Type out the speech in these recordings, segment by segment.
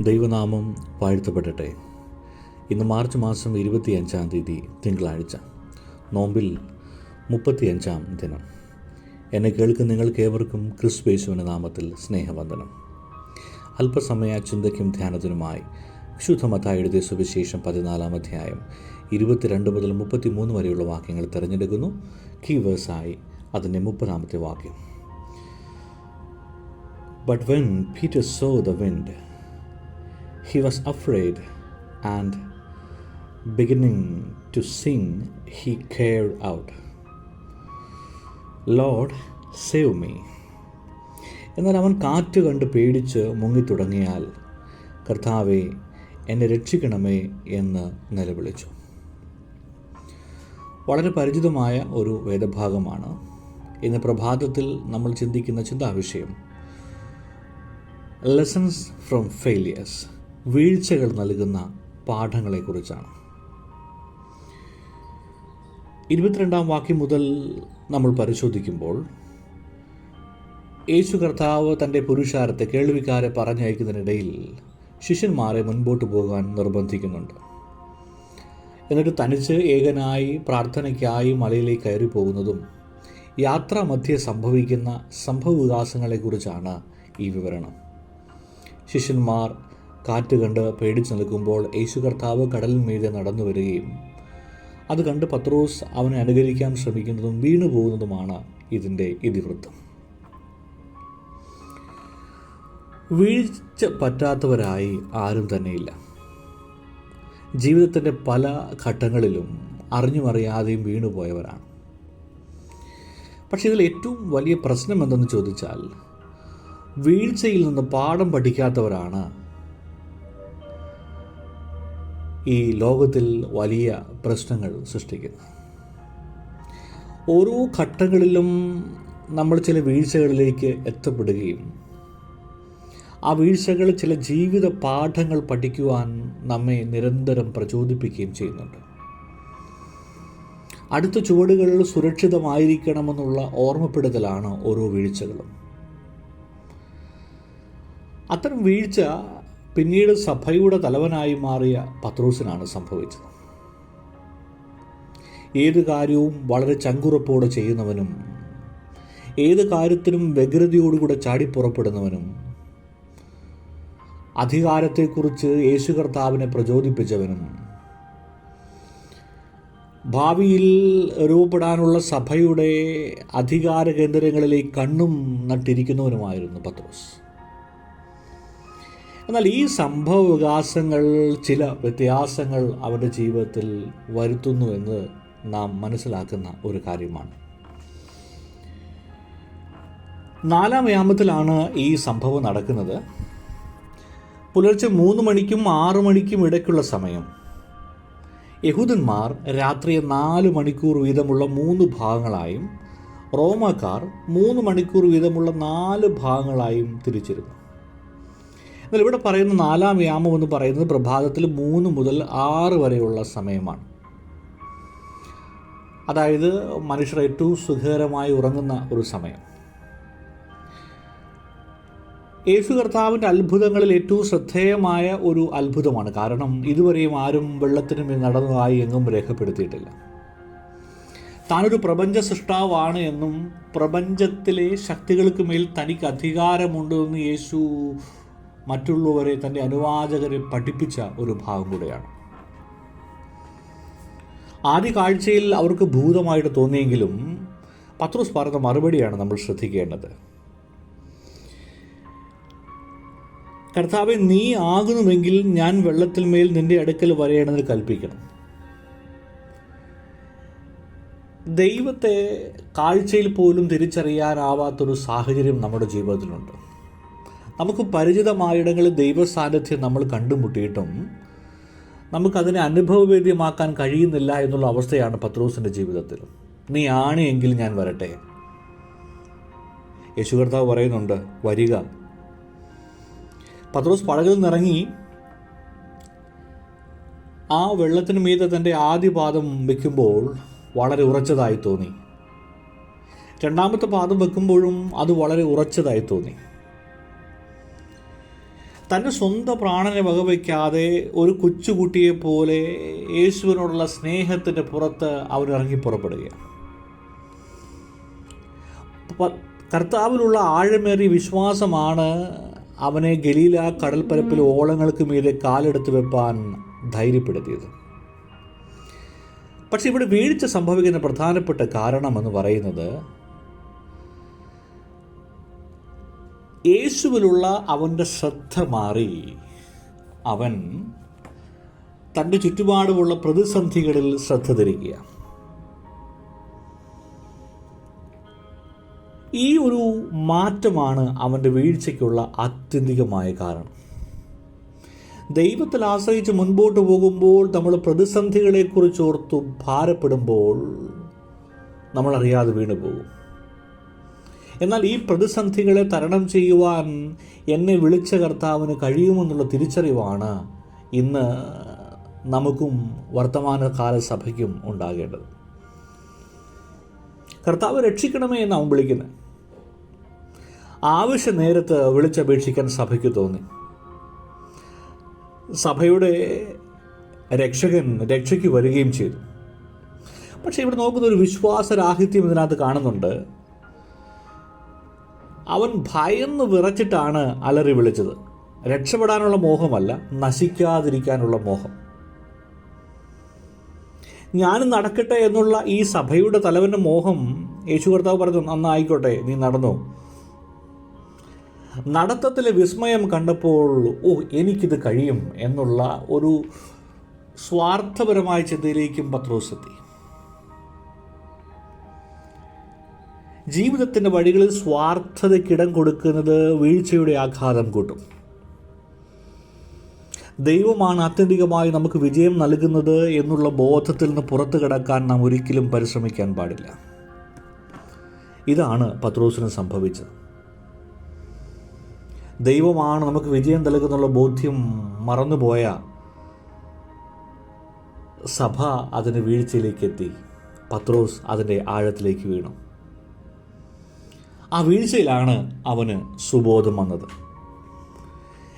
ദൈവനാമം വാഴ്ത്തപ്പെടട്ടെ. ഇന്ന് മാർച്ച് മാസം ഇരുപത്തി അഞ്ചാം തീയതി തിങ്കളാഴ്ച. നോമ്പിൽ മുപ്പത്തി അഞ്ചാം ദിനം. എന്നെ കേൾക്കുന്ന നിങ്ങൾക്കേവർക്കും ക്രിസ്തുവേശുവിന്റെ നാമത്തിൽ സ്നേഹവന്ദനം. അല്പസമയ ചിന്തയ്ക്കും ധ്യാനത്തിനുമായി വിശുദ്ധമത്തായി എഴുതിയ സുവിശേഷം പതിനാലാം അധ്യായം ഇരുപത്തിരണ്ട് മുതൽ മുപ്പത്തിമൂന്ന് വരെയുള്ള വാക്യങ്ങൾ തിരഞ്ഞെടുക്കുന്നു. കീവേഴ്സായി അതിന്റെ മുപ്പതാമത്തെ വാക്യം. But when Peter saw the wind, he was afraid, and beginning to sing, he cried out, Lord, save me. എന്നാൽ അവൻ കാറ്റ് കണ്ട് പേടിച്ച് മുങ്ങിത്തുടങ്ങിയാൽ കർത്താവെ എന്നെ രക്ഷിക്കണമേ എന്ന് നിലവിളിച്ചു. വളരെ പരിചിതമായ ഒരു വേദഭാഗമാണ്. ഇന്ന് പ്രഭാതത്തിൽ നമ്മൾ ചിന്തിക്കുന്ന ചിന്താവിഷയം. ലെസൺസ് ഫ്രം ഫെയിലിയേഴ്സ് വീഴ്ചകൾ നൽകുന്ന പാഠങ്ങളെക്കുറിച്ചാണ്. ഇരുപത്തിരണ്ടാം വാക്യം മുതൽ നമ്മൾ പരിശോധിക്കുമ്പോൾ യേശു കർത്താവ് തന്റെ പുരുഷാരത്തെ കേൾവിക്കാരെ പറഞ്ഞയക്കുന്നതിനിടയിൽ ശിഷ്യന്മാരെ മുൻപോട്ട് പോകാൻ നിർബന്ധിക്കുന്നുണ്ട്. എന്നിട്ട് തനിച്ച് ഏകനായി പ്രാർത്ഥനയ്ക്കായി മലയിലേക്ക് കയറി പോകുന്നതും യാത്രാ മധ്യേ സംഭവിക്കുന്ന സംഭവവികാസങ്ങളെക്കുറിച്ചാണ് ഈ വിവരണം. ശിഷ്യന്മാർ കാറ്റ് കണ്ട് പേടിച്ചു നിൽക്കുമ്പോൾ യേശു കർത്താവ് കടലിൽ മീതെ നടന്നു വരികയും അത് കണ്ട് പത്രോസ് അവനെ അനുകരിക്കാൻ ശ്രമിക്കുന്നതും വീണു പോകുന്നതുമാണ് ഇതിന്റെ ഇതിവൃത്തം. വീഴ്ച പറ്റാത്തവരായി ആരും തന്നെയില്ല. ജീവിതത്തിന്റെ പല ഘട്ടങ്ങളിലും അറിഞ്ഞുമറിയാതെയും വീണുപോയവരാണ് പക്ഷേ ഇതിൽ ഏറ്റവും വലിയ പ്രശ്നം എന്തെന്ന് ചോദിച്ചാൽ വീഴ്ചയിൽ നിന്ന് പാഠം പഠിക്കാത്തവരാണ് ഈ ലോകത്തിൽ വലിയ പ്രശ്നങ്ങൾ സൃഷ്ടിക്കുന്നു. ഓരോ ഘട്ടങ്ങളിലും നമ്മൾ ചില വീഴ്ചകളിലേക്ക് എത്തപ്പെടുകയും ആ വീഴ്ചകൾ ചില ജീവിത പാഠങ്ങൾ പഠിക്കുവാൻ നമ്മെ നിരന്തരം പ്രചോദിപ്പിക്കുകയും ചെയ്യുന്നുണ്ട്. അടുത്ത ചുവടുകൾ സുരക്ഷിതമായിരിക്കണമെന്നുള്ള ഓർമ്മപ്പെടുത്തലാണ് ഓരോ വീഴ്ചകളും. അത്തരം വീഴ്ച പിന്നീട് സഭയുടെ തലവനായി മാറിയ പത്രോസിനാണ് സംഭവിച്ചത്. ഏത് കാര്യവും വളരെ ചങ്കുറപ്പോടെ ചെയ്യുന്നവനും ഏത് കാര്യത്തിനും വ്യഗ്രതയോടുകൂടെ ചാടിപ്പുറപ്പെടുന്നവനും അധികാരത്തെക്കുറിച്ച് യേശു കർത്താവിനെ പ്രചോദിപ്പിച്ചവനും ഭാവിയിൽ രൂപപ്പെടാനുള്ള സഭയുടെ അധികാര കേന്ദ്രങ്ങളിലേക്ക് കണ്ണും നട്ടിരിക്കുന്നവനുമായിരുന്നു പത്രോസ്. എന്നാൽ ഈ സംഭവ വികാസങ്ങൾ ചില വ്യത്യാസങ്ങൾ അവരുടെ ജീവിതത്തിൽ വരുത്തുന്നു എന്ന് നാം മനസ്സിലാക്കുന്ന ഒരു കാര്യമാണ്. നാലാം വ്യായാമത്തിലാണ് ഈ സംഭവം നടക്കുന്നത്. പുലർച്ചെ മൂന്ന് മണിക്കും ആറു മണിക്കും ഇടയ്ക്കുള്ള സമയം. യഹൂദന്മാർ രാത്രി നാല് മണിക്കൂർ വീതമുള്ള മൂന്ന് ഭാഗങ്ങളായും റോമാക്കാർ മൂന്ന് മണിക്കൂർ വീതമുള്ള നാല് ഭാഗങ്ങളായും തിരിച്ചിരുന്നു. എന്നാൽ ഇവിടെ പറയുന്ന നാലാം യാമം എന്ന് പറയുന്നത് പ്രഭാതത്തിൽ മൂന്ന് മുതൽ ആറ് വരെയുള്ള സമയമാണ്. അതായത് മനുഷ്യർ ഏറ്റവും സുഖകരമായി ഉറങ്ങുന്ന ഒരു സമയം. യേശു കർത്താവിന്റെ അത്ഭുതങ്ങളിൽ ഏറ്റവും ശ്രദ്ധേയമായ ഒരു അത്ഭുതമാണ്. കാരണം ഇതുവരെയും ആരും വെള്ളത്തിനും നടന്നതായി എങ്ങും രേഖപ്പെടുത്തിയിട്ടില്ല. താനൊരു പ്രപഞ്ച സൃഷ്ടാവാണ് എന്നും പ്രപഞ്ചത്തിലെ ശക്തികൾക്ക് മേൽ തനിക്ക് അധികാരമുണ്ട് എന്ന് യേശു മറ്റുള്ളവരെ തന്റെ അനുവാചകരെ പഠിപ്പിച്ച ഒരു ഭാഗം കൂടെയാണ്. ആദ്യ കാഴ്ചയിൽ അവർക്ക് ഭൂതമായിട്ട് തോന്നിയെങ്കിലും പത്രോസ് പറഞ്ഞ മറുപടിയാണ് നമ്മൾ ശ്രദ്ധിക്കേണ്ടത്. കർത്താവെ നീ ആകുന്നുവെങ്കിൽ ഞാൻ വെള്ളത്തിൽ മേൽ നിന്റെ അടുക്കൽ വരയണമെന്ന് കൽപ്പിക്കണം. ദൈവത്തെ കാഴ്ചയിൽ പോലും തിരിച്ചറിയാനാവാത്തൊരു സാഹചര്യം നമ്മുടെ ജീവിതത്തിലുണ്ട്. നമുക്ക് പരിചിതമായിടങ്ങളിൽ ദൈവ സാന്നിധ്യം നമ്മൾ കണ്ടുമുട്ടിയിട്ടും നമുക്കതിനെ അനുഭവവേദ്യമാക്കാൻ കഴിയുന്നില്ല എന്നുള്ള അവസ്ഥയാണ് പത്രോസിന്റെ ജീവിതത്തിൽ. നീ ആണ് എങ്കിൽ ഞാൻ വരട്ടെ. യേശു കർത്താവ് പറയുന്നുണ്ട് വരിക. പത്രോസ് പടകിൽ നിന്നിറങ്ങി. ആ വെള്ളത്തിന് മീതെ തന്റെ ആദ്യ പാദം വെക്കുമ്പോൾ വളരെ ഉറച്ചതായി തോന്നി. രണ്ടാമത്തെ പാദം വെക്കുമ്പോഴും അത് വളരെ ഉറച്ചതായി തോന്നി. തന്റെ സ്വന്തം പ്രാണനെ വകവയ്ക്കാതെ ഒരു കൊച്ചുകുട്ടിയെ പോലെ യേശുവിനോടുള്ള സ്നേഹത്തിന്റെ പുറത്ത് അവനിറങ്ങി ഇറങ്ങി പുറപ്പെടുകയാണ്. കർത്താവിലുള്ള ആഴമേറിയ വിശ്വാസമാണ് അവനെ ഗലീല കടൽപ്പരപ്പിൽ ഓളങ്ങൾക്ക് മീതെ കാലെടുത്ത് വെപ്പാൻ ധൈര്യപ്പെടുത്തിയത്. പക്ഷെ ഇവിടെ വീഴ്ച സംഭവിക്കുന്ന പ്രധാനപ്പെട്ട കാരണമെന്ന് പറയുന്നത് യേശുവിലുള്ള അവന്റെ ശ്രദ്ധ മാറി. അവൻ തന്റെ ചുറ്റുപാടുമുള്ള പ്രതിസന്ധികളിൽ ശ്രദ്ധ തിരിക്കുക ഈ ഒരു മാറ്റമാണ് അവന്റെ വീഴ്ചയ്ക്കുള്ള ആത്യന്തികമായ കാരണം. ദൈവത്തിൽ ആശ്രയിച്ച് മുൻപോട്ട് പോകുമ്പോൾ നമ്മൾ പ്രതിസന്ധികളെക്കുറിച്ച് ഓർത്തു ഭാരപ്പെടുമ്പോൾ നമ്മളറിയാതെ വീണു പോകും എന്നാൽ ഈ പ്രതിസന്ധികളെ തരണം ചെയ്യുവാൻ എന്നെ വിളിച്ച കർത്താവിന് കഴിയുമെന്നുള്ള തിരിച്ചറിവാണ് ഇന്ന് നമുക്കും വർത്തമാനകാല സഭയ്ക്കും ഉണ്ടാകേണ്ടത്. കർത്താവ് രക്ഷിക്കണമേ എന്ന് അവൻ വിളിക്കുന്നത് ആവശ്യ നേരത്ത് വിളിച്ചപേക്ഷിക്കാൻ സഭയ്ക്ക് തോന്നി. സഭയുടെ രക്ഷകൻ രക്ഷയ്ക്ക് വരികയും ചെയ്തു. പക്ഷേ ഇവിടെ നോക്കുന്ന ഒരു വിശ്വാസരാഹിത്യം ഇതിനകത്ത് കാണുന്നുണ്ട്. അവൻ ഭയന്ന് വിറച്ചിട്ടാണ് അലറി വിളിച്ചത്. രക്ഷപ്പെടാനുള്ള മോഹമല്ല നശിക്കാതിരിക്കാനുള്ള മോഹം. ഞാൻ നടക്കട്ടെ എന്നുള്ള ഈ സഭയുടെ തലവന്റെ മോഹം യേശു കർത്താവ് പറഞ്ഞു നന്നായിക്കോട്ടെ നീ നടന്നു? നടത്തത്തിലെ വിസ്മയം കണ്ടപ്പോൾ ഓ എനിക്കിത് കഴിയും എന്നുള്ള ഒരു സ്വാർത്ഥപരമായ ചിന്തയിലേക്കും പത്രോസ് എത്തി. ജീവിതത്തിന്റെ വഴികളിൽ സ്വാർത്ഥതയ്ക്കിടം കൊടുക്കുന്നത് വീഴ്ചയുടെ ആഘാതം കൂട്ടും. ദൈവമാണ് ആത്യന്തികമായി നമുക്ക് വിജയം നൽകുന്നത് എന്നുള്ള ബോധത്തിൽ നിന്ന് പുറത്തു കിടക്കാൻ നാം ഒരിക്കലും പരിശ്രമിക്കാൻ പാടില്ല. ഇതാണ് പത്രോസിന് സംഭവിച്ചത്. ദൈവമാണ് നമുക്ക് വിജയം നൽകുന്നുള്ള ബോധ്യം മറന്നുപോയ സഭ അതിന്റെ വീഴ്ചയിലേക്ക് എത്തി. പത്രോസ് അതിന്റെ ആഴത്തിലേക്ക് വീണു. ആ വീഴ്ചയിലാണ് അവന് സുബോധം വന്നത്.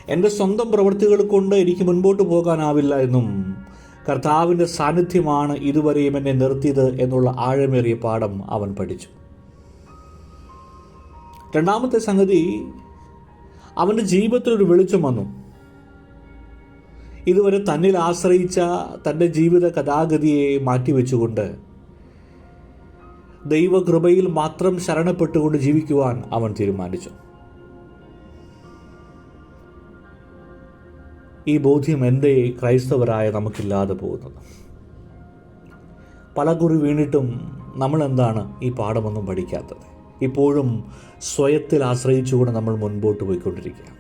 എന്റെ സ്വന്തം പ്രവൃത്തികൾ കൊണ്ട് എനിക്ക് മുൻപോട്ട് പോകാനാവില്ല എന്നും കർത്താവിന്റെ സാന്നിധ്യമാണ് ഇതുവരെയും എന്നെ നിർത്തിയത് എന്നുള്ള ആഴമേറിയ പാഠം അവൻ പഠിച്ചു. രണ്ടാമത്തെ സംഗതി അവന്റെ ജീവിതത്തിൽ ഒരു വെളിച്ചം വന്നു. ഇതുവരെ തന്നിൽ ആശ്രയിച്ച തന്റെ ജീവിത കഥാഗതിയെ മാറ്റിവെച്ചുകൊണ്ട് ദൈവകൃപയിൽ മാത്രം ശരണപ്പെട്ടുകൊണ്ട് ജീവിക്കുവാൻ അവൻ തീരുമാനിച്ചു. ഈ ബോധ്യം എന്തേ ക്രൈസ്തവരായ നമുക്കില്ലാതെ പോകുന്നത്? പല കുറി വീണിട്ടും നമ്മളെന്താണ് ഈ പാഠമൊന്നും പഠിക്കാത്തത്? ഇപ്പോഴും സ്വയത്തിൽ ആശ്രയിച്ചുകൊണ്ട് നമ്മൾ മുൻപോട്ട് പോയിക്കൊണ്ടിരിക്കുക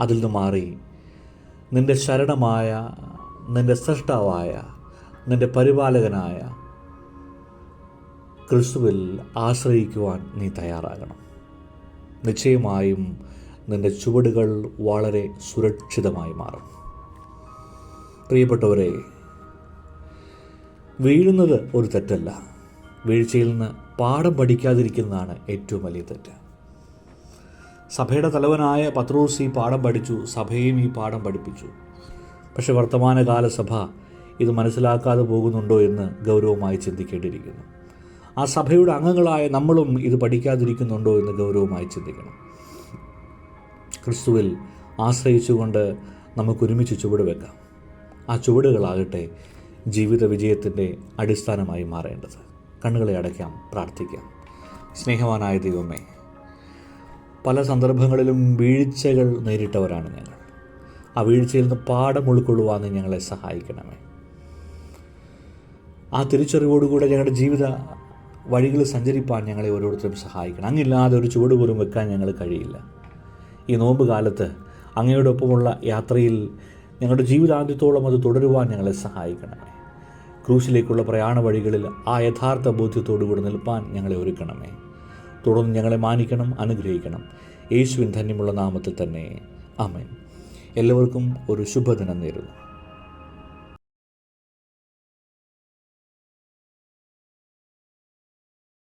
അതിൽ നിന്ന് മാറി നിന്റെ ശരണമായ നിന്റെ സൃഷ്ടാവായ നിന്റെ പരിപാലകനായ ക്രിസ്തുവിൽ ആശ്രയിക്കുവാൻ നീ തയ്യാറാകണം. നിശ്ചയമായും നിന്റെ ചുവടുകൾ വളരെ സുരക്ഷിതമായി മാറും. പ്രിയപ്പെട്ടവരെ വീഴുന്നത് ഒരു തെറ്റല്ല. വീഴ്ചയിൽ നിന്ന് പാഠം പഠിക്കാതിരിക്കുന്നതാണ് ഏറ്റവും വലിയ തെറ്റ്. സഭയുടെ തലവനായ പത്രൂസ് ഈ പാഠം പഠിച്ചു സഭയും ഈ പാഠം പഠിപ്പിച്ചു. പക്ഷെ വർത്തമാനകാല സഭ ഇത് മനസ്സിലാക്കാതെ പോകുന്നുണ്ടോ എന്ന് ഗൗരവമായി ചിന്തിക്കേണ്ടിയിരിക്കുന്നു. ആ സഭയുടെ അംഗങ്ങളായ നമ്മളും ഇത് പഠിക്കാതിരിക്കുന്നുണ്ടോ എന്ന് ഗൗരവമായി ചിന്തിക്കണം. ക്രിസ്തുവിൽ ആശ്രയിച്ചുകൊണ്ട് നമുക്ക് ഒരുമിച്ച് ചുവട് വെക്കാം. ആ ചുവടുകളാകട്ടെ ജീവിത വിജയത്തിന്റെ അടിസ്ഥാനമായി മാറേണ്ടത്. കണ്ണുകളെ അടയ്ക്കാം പ്രാർത്ഥിക്കാം. സ്നേഹവാനായ ദൈവമേ പല സന്ദർഭങ്ങളിലും വീഴ്ചകൾ നേരിട്ടവരാണ് ഞങ്ങൾ. ആ വീഴ്ചയിൽ നിന്ന് പാഠം ഉൾക്കൊള്ളുവാൻ ഞങ്ങളെ സഹായിക്കണമേ. ആ തിരിച്ചറിവോടുകൂടെ ഞങ്ങളുടെ ജീവിത വഴികൾ സഞ്ചരിപ്പാൻ ഞങ്ങളെ ഓരോരുത്തരും സഹായിക്കണം. അങ്ങില്ലാതെ ഒരു ചുവട് പോലും വെക്കാൻ ഞങ്ങൾ കഴിയില്ല. ഈ നോമ്പ് കാലത്ത് അങ്ങയോടൊപ്പമുള്ള യാത്രയിൽ ഞങ്ങളുടെ ജീവിതാന്ത്യത്തോളം അത് തുടരുവാൻ ഞങ്ങളെ സഹായിക്കണമേ. ക്രൂശിലേക്കുള്ള പ്രയാണ വഴികളിൽ ആ യഥാർത്ഥ ബോധ്യത്തോടുകൂടി നിൽപ്പാൻ ഞങ്ങളെ ഒരുക്കണമേ. തുടർന്ന് ഞങ്ങളെ മാനിക്കണം അനുഗ്രഹിക്കണം. യേശുവിൻ ധന്യമുള്ള നാമത്തിൽ തന്നെ. ആമേൻ. എല്ലാവർക്കും ഒരു ശുഭദിനം നേരുന്നു.